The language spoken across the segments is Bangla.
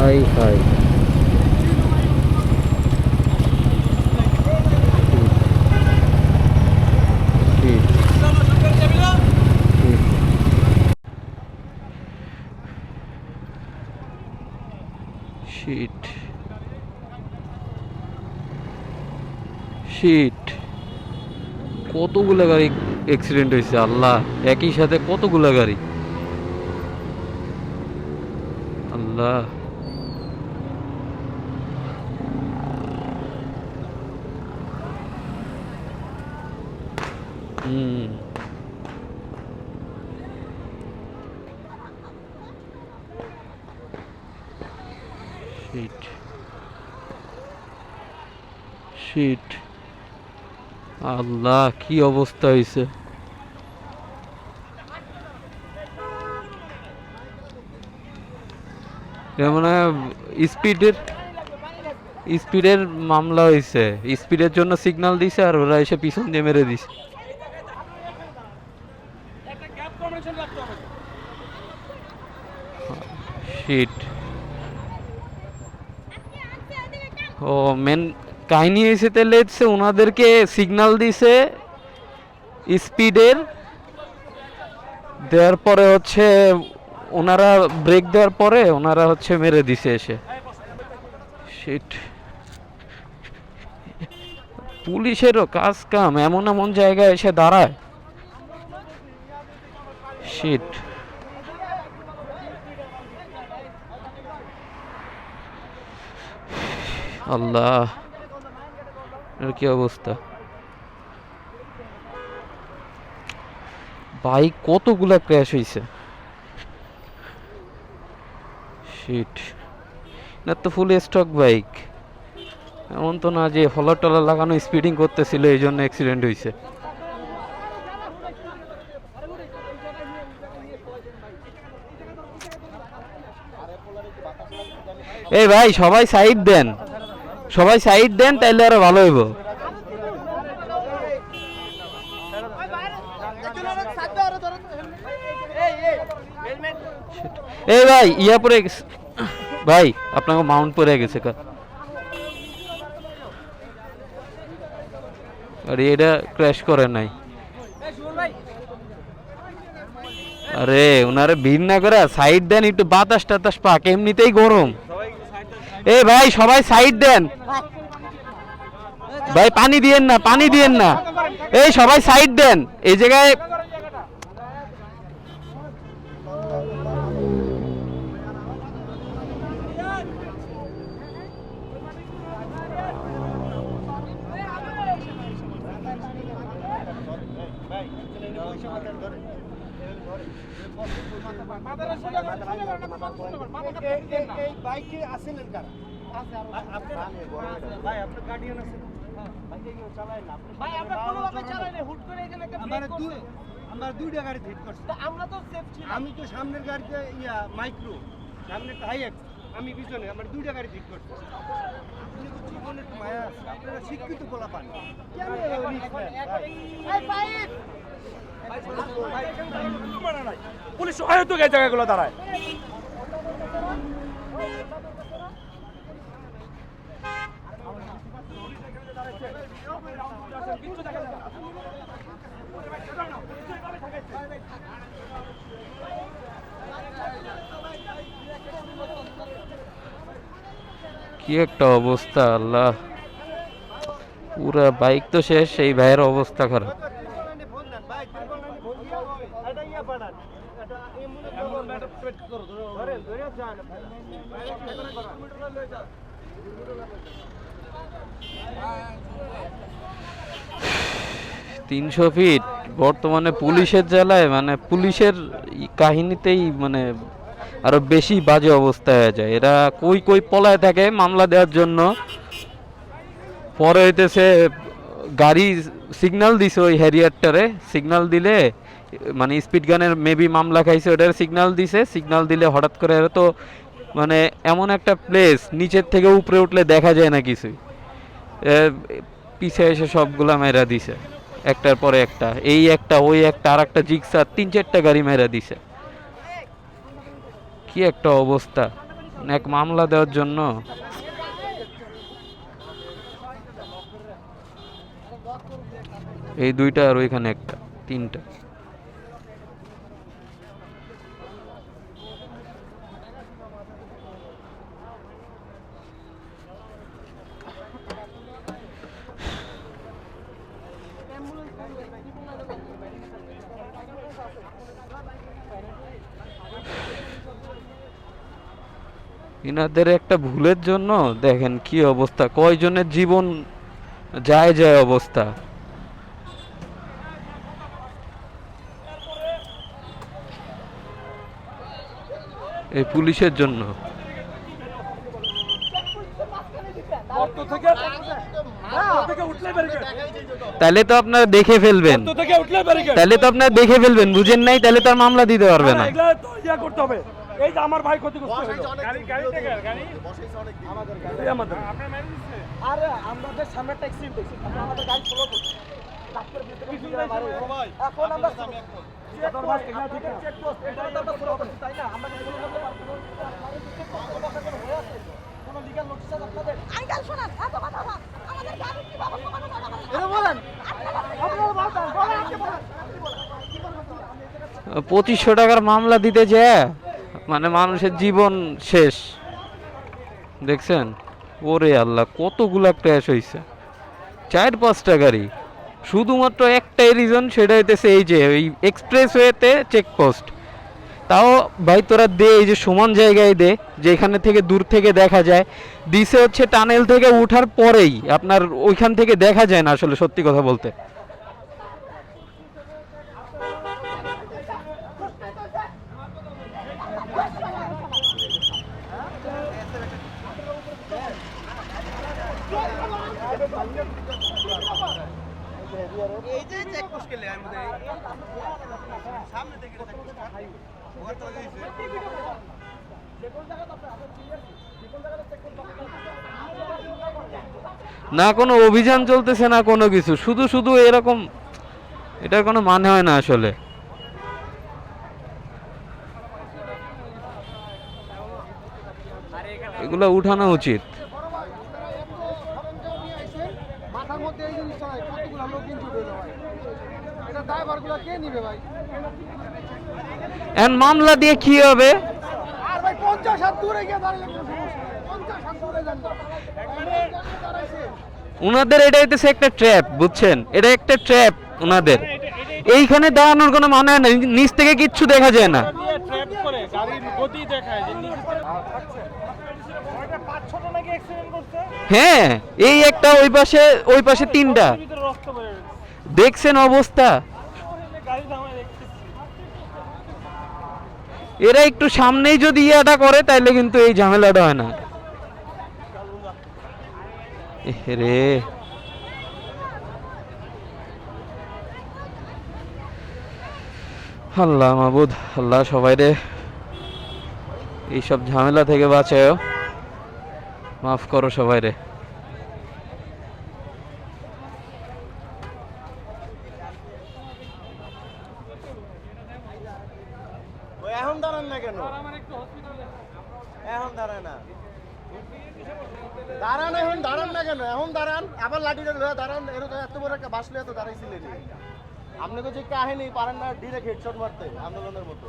হাই হাই গাড়ি অ্যাক্সিডেন্ট হয়েছে আল্লাহ। একই সাথে কতগুলো গাড়ি? আল্লাহ। শিট শিট আল্লাহ কি অবস্থা হয়েছে মানে স্পিডের স্পিডের মামলা হয়েছে স্পিডের জন্য সিগন্যাল দিছে আর ওরা এসে পিছন দিয়ে মেরে দিছে। শিট ও মেন কাহিনী হয়েছে তাহলে হচ্ছে ওনাদেরকে সিগন্যাল দিছে স্পিডের দেওয়ার পরে হচ্ছে ওনারা ব্রেক দেওয়ার পরে ওনারা হচ্ছে মেরে দিছে এসে। শিট পুলিশেরও কাজ কাম, এমন এমন জায়গায় এসে দাঁড়ায়। শিট আল্লাহ, এর কি অবস্থা? বাইক কতগুলা ক্র্যাশ হয়েছে শিট না তো ফুল স্টক বাইক এমন তো না যে হলার টলার লাগানো স্পিডিং করতেছিল এই জন্য অ্যাক্সিডেন্ট হয়েছে এই ভাই, সবাই সাইড দেন। সবাই সাইড দেন, তাইলে আরও ভালো হইব। এই ভাই, ইয়া পরে ভাই, আপনাকে মাউন্ট পরে গেছে আরে, এটা ক্র্যাশ করে নাই। আরে ওনারে ভিড় না করে সাইড দেন, একটু বাতাস টাতাস পাক, এমনিতেই গরম। এ ভাই, সবাই সাইড দেন। ভাই, পানি দিয়েন না, পানি দিয়েন না। এই সবাই সাইড দেন। এই জায়গায় এই বাইকে আছে আমরা দুইটা গাড়ি হিট করছে আমরা তো আমি তো সামনের গাড়িতে ইয়া মাইক্রো সামনে হাইএক্স আমি পিছনে আমার দুইটা গাড়ি ঠিক করছি মায়া আপনারা শিক্ষিত গোলা পান পুলিশ সহায়তা এই জায়গাগুলো দাঁড়ায়। কি একটা অবস্থা, আল্লাহ। পুরা বাইক তো শেষ, এই ভাইয়ের অবস্থা খারাপ ফোন দেন ভাই ত্রিপল লাইনে ফোন দিয়া এটা ইয়া পাঠান এটা এমন ধরেন ধরে যান তিনশো ফিট বর্তমানে পুলিশের জ্বালায়? মানে পুলিশের কাহিনীতেই মানে আরও বেশি বাজে অবস্থা হয়ে যায়। এরা কই কই পলায় থাকে মামলা দেওয়ার জন্য। পরে হইতেছে, গাড়ি সিগন্যাল দিছে ওই হ্যারিয়ারটারে সিগন্যাল দিলে মানে স্পিড গানের মেবি মামলা খাইছে, ওটার সিগনাল দিছে সিগনাল দিলে হঠাৎ করে তো মানে এমন একটা প্লেস নিচের থেকে উপরে উঠলে দেখা যায় না কিছুই। পিছে এসে সবগুলা মেরা দিছে, একটার পরে একটা, এই একটা, ওই একটা, আর একটা জিক্সার তিন চারটা গাড়ি মেরা দিছে। কি একটা অবস্থা, এক মামলা দেওয়ার জন্য। এই দুইটা আর ওইখানে একটা, তিনটা। ইনাদের একটা ভুলের জন্য দেখেন কি অবস্থা কয়জনের জীবন যায় যায় অবস্থা। এই পুলিশের জন্য। তাহলে তো আপনারা দেখে ফেলবেন। তাহলে তো আপনারা দেখে ফেলবেন বুঝেন নাই তাহলে তো আর মামলা দিতে পারবে না। করতে হবে। এই যে আমার ভাই ক্ষতিগ্রস্ত হলো গাড়ি গাড়ি থেকে গাড়ি এই আমাদের আরে আমাদের সামনে ট্যাক্সি দেখছি আমাদের গাড়ি ফলো করছি ডাক্তার ভিতরে গিয়ে মারে। এখন আমরা তোর ভাই এগুলা ঠিক না। চেক পোস্ট এটা তো আমরা ফলো করছি তাই না আমরা কি করতে পারব না? চেক পোস্ট বসানো হয়ে আছে কোনো লিগ্যাল নোটিশ আছে আপনাদের আঙ্কেল শোনান এত কথা না আমাদের গাড়ি কি ব্যবস্থা করে দাও আমাদের বলেন আপনারা বলতেন বলেন আপনি বলেন পঁচিশশো টাকার মামলা দিতে যায় মানে মানুষের জীবন শেষ। দেখছেন? ওরে আল্লাহ, কতগুলা ক্র্যাশ হয়েছে চার পাঁচটা গাড়ি। শুধুমাত্র একটাই রিজন সেটা হইতেছে এই যে, ওই এক্সপ্রেস ওয়েতে চেকপোস্ট তাও ভাই তোরা দে, এই যে সমান জায়গায় দে, যেখানে থেকে দূর থেকে দেখা যায়। দিছে হচ্ছে টানেল থেকে উঠার পরেই, আপনার ওইখান থেকে দেখা যায় না আসলে সত্যি কথা বলতে এই যে চেক পোস্ট কেলে আমাদের সামনে থেকে চেক পোস্ট ওখান থেকে না, কোনো অভিযান চলতেছে না, কোনো কিছু। শুধু শুধু এরকম, এটার কোনো মানে হয় না আসলে। এগুলো উঠানো উচিত। মামলা দিয়ে কি হবে? পঞ্চাশ হাত দূরে গিয়ে দাঁড়ালে কোনো সমস্যা নেই। পঞ্চাশ হাত দূরে যান ওনাদের এটা হইতেছে একটা ট্র্যাপ বুঝছেন? এটা একটা ট্র্যাপ ওনাদের এইখানে দাঁড়ানোর কোনো মানে হয় না নিচ থেকে কিচ্ছু দেখা যায় না। ট্র্যাপ করে গাড়ির গতি দেখায় যে নিজে পাঁচ ছটা নাকি অ্যাক্সিডেন্ট করছে? হ্যাঁ এই একটা ওই পাশে ওই পাশে তিনটা। দেখছেন অবস্থা? এরা একটু সামনেই যদি ইয়াটা করে, তাইলে কিন্তু এই ঝামেলাটা হয় না। রে। আল্লাহ মাবুদ, আল্লাহ সবাই রে। এইসব ঝামেলা থেকে বাঁচায় মাফ করো সবাই রে। এখন দাঁড়ান না কেন? এখন দাঁড়ায় না। দাঁড়ান এখন দাঁড়ান না কেন? এখন দাঁড়ান আবার লাঠিটা ধরে দাঁড়ান। এরকম এত বড় একটা বাসলে এত দাঁড়াইছিলেন আপনাকে যে কাহিনী পারেন না ডিরেক্ট হেডশট মারতে আন্দোলনের মতো।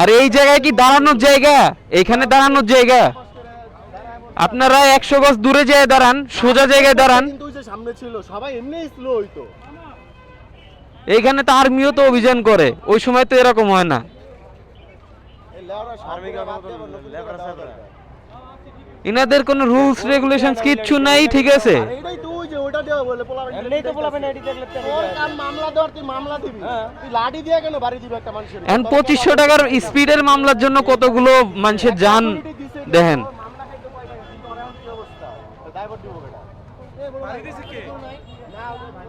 আর এই জায়গায় কি দাঁড়ানোর জায়গা? এখানে দাঁড়ানোর জায়গা? আপনারা একশো গজ দূরে যেয়ে দাঁড়ান সোজা জায়গায় দাঁড়ান। সামনে ছিল সবাই এমনি স্লো হইতো। এইখানে তো আর্মিও তো অভিযান করে, ওই সময় তো এরকম হয় না। ইনাদের কোনো রুলস রেগুলেশনস কিচ্ছু নাই, ঠিক আছে? এখন পঁচিশশো টাকার স্পিডের মামলার জন্য কতগুলো মানুষের যান দেখেন। এখন ড্রাইভার?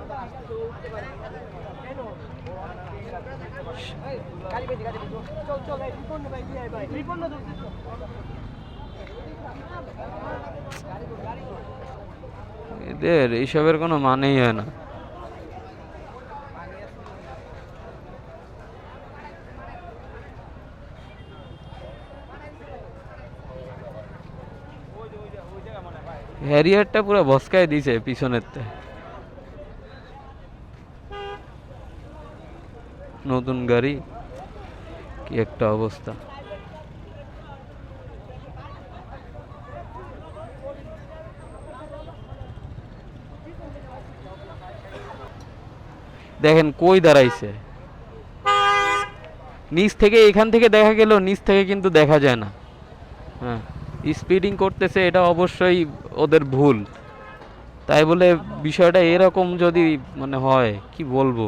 এদের এইসবের কোনো মানেই হয় না। হ্যারিয়ারটা পুরো বসকায় দিছে থেকে নতুন গাড়ি, কি একটা অবস্থা। দেখেন কই দাঁড়াইছে। নিচ থেকে এখান থেকে দেখা গেল নিচ থেকে কিন্তু দেখা যায় না। হ্যাঁ স্পিডিং করতেছে এটা অবশ্যই ওদের ভুল। তাই বলে বিষয়টা এরকম যদি মানে হয়, কি বলব?